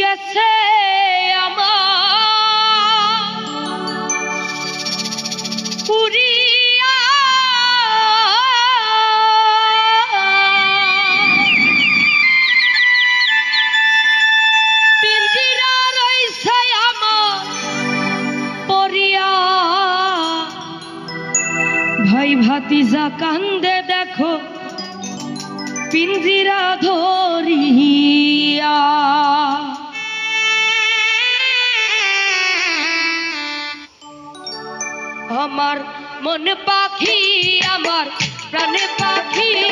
গেছে আমার। পুরিয়া পিঞ্জিরা রইছে আমার পরিয়া। ভাই ভাতিজা কান্দে দেখো পিঞ্জিরা ধরিয়া। আমার মন পাখি আমার প্রাণে পাখি